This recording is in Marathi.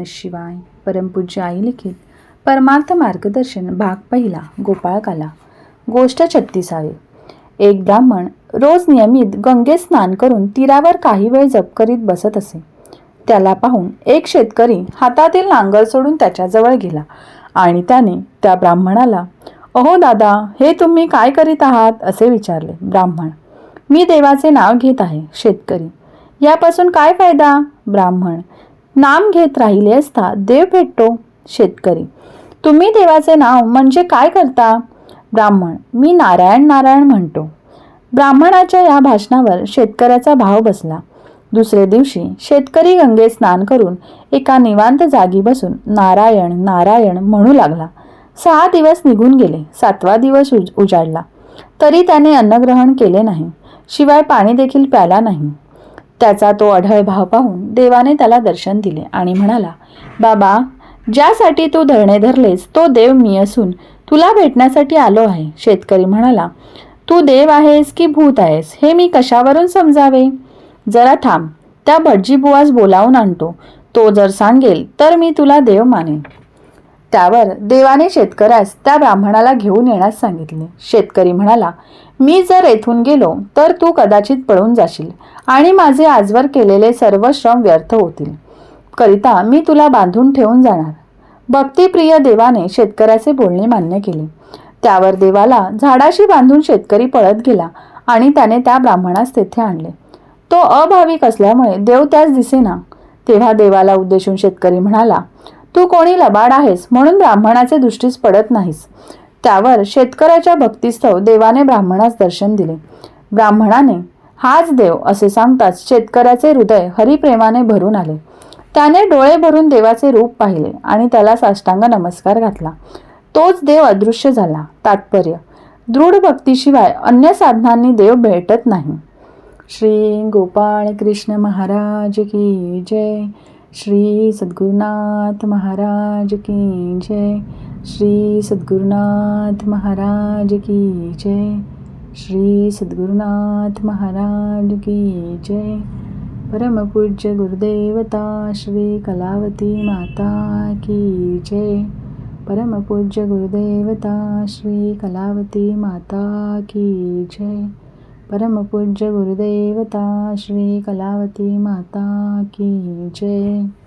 नम शिवाय परमपूज्य आई लिखित परमार्थ मार्गदर्शन भाग पहिला गोपाळकाला. गोष्ट छत्तीसावी. एक ब्राह्मण रोज नियमित गंगेत स्नान करून तीरावर काही वेळ जप करीत बसत असे. त्याला पाहून एक शेतकरी हातातील नांगर सोडून त्याच्याजवळ गेला आणि त्याने त्या ब्राह्मणाला अहो दादा हे तुम्ही काय करीत आहात? असे विचारले. ब्राह्मण मी देवाचे नाव घेत आहे शेतकरी. यापासून काय फायदा? ब्राह्मण नाम घेत राहिले असता देव भेटतो शेतकरी. तुम्ही देवाचे नाव म्हणजे काय करता? ब्राह्मण. मी नारायण नारायण म्हणतो. ब्राह्मणाच्या या भाषणावर शेतकऱ्याचा भाव बसला. दुसरे दिवशी शेतकरी गंगेत स्नान करून एका निवांत जागी बसून नारायण नारायण म्हणू लागला. सहा दिवस निघून गेले. सातवा दिवस उज उजाडला. तरी त्याने अन्नग्रहण केले नाही. शिवाय पाणी देखील प्याला नाही. त्याचा तो अढळ भाव पाहून देवाने त्याला दर्शन दिले आणि म्हणाला बाबा ज्यासाठी तू धरणे धरलेस तो देव मी असून तुला भेटण्यासाठी आलो आहे. शेतकरी म्हणाला तू देव आहेस की भूत आहेस हे मी कशावरून समजावे? जरा थांब त्या भटजी बुवास बोलावून आणतो. तो जर सांगेल तर मी तुला देव मानेन. त्यावर देवाने शेतकऱ्यास त्या ब्राह्मणाला घेऊन येण्यास सांगितले. शेतकरी म्हणाला मी जर येथून गेलो तर तू कदाचित पळून जाशील आणि माझे आजवर केलेले सर्व श्रम व्यर्थ होतील. करिता मी तुला बांधून ठेवून जाणार. भक्तिप्रिय देवाने शेतकऱ्याचे बोलणे मान्य केले. त्यावर देवाला झाडाशी बांधून शेतकरी पळत गेला आणि त्याने त्या ब्राह्मणास तेथे आणले. तो अभाविक असल्यामुळे देव त्यास दिसेना. तेव्हा देवाला उद्देशून शेतकरी म्हणाला तू कोणी लबाड आहेस म्हणून ब्राह्मणाचे दृष्टीस पडत नाहीस. त्यावर शेतकऱ्याच्या भक्तिस्तव देवाने ब्राह्मणास दर्शन दिले. ब्राह्मणाने हाच देव असे सांगताच शेतकऱ्याचे हृदय हरिप्रेमाने भरून आले. त्याने डोळे भरून देवाचे रूप पाहिले आणि त्याला साष्टांग नमस्कार घातला. तोच देव अदृश्य झाला. तात्पर्य दृढ भक्तीशिवाय अन्य साधनांनी देव भेटत नाही. श्री गोपाळ कृष्ण महाराज की जय. श्री सद्गुरुनाथ महाराज की जय। श्री सद्गुरुनाथ महाराज की जय। श्री सद्गुरुनाथ महाराज की जय। परमपूज्य गुरुदेवता श्री कलावती माता की जय। परमपूज्य गुरुदेवता श्री कलावती माता की जय। परमपूज्य गुरुदेवता श्री कलावती माता की जय.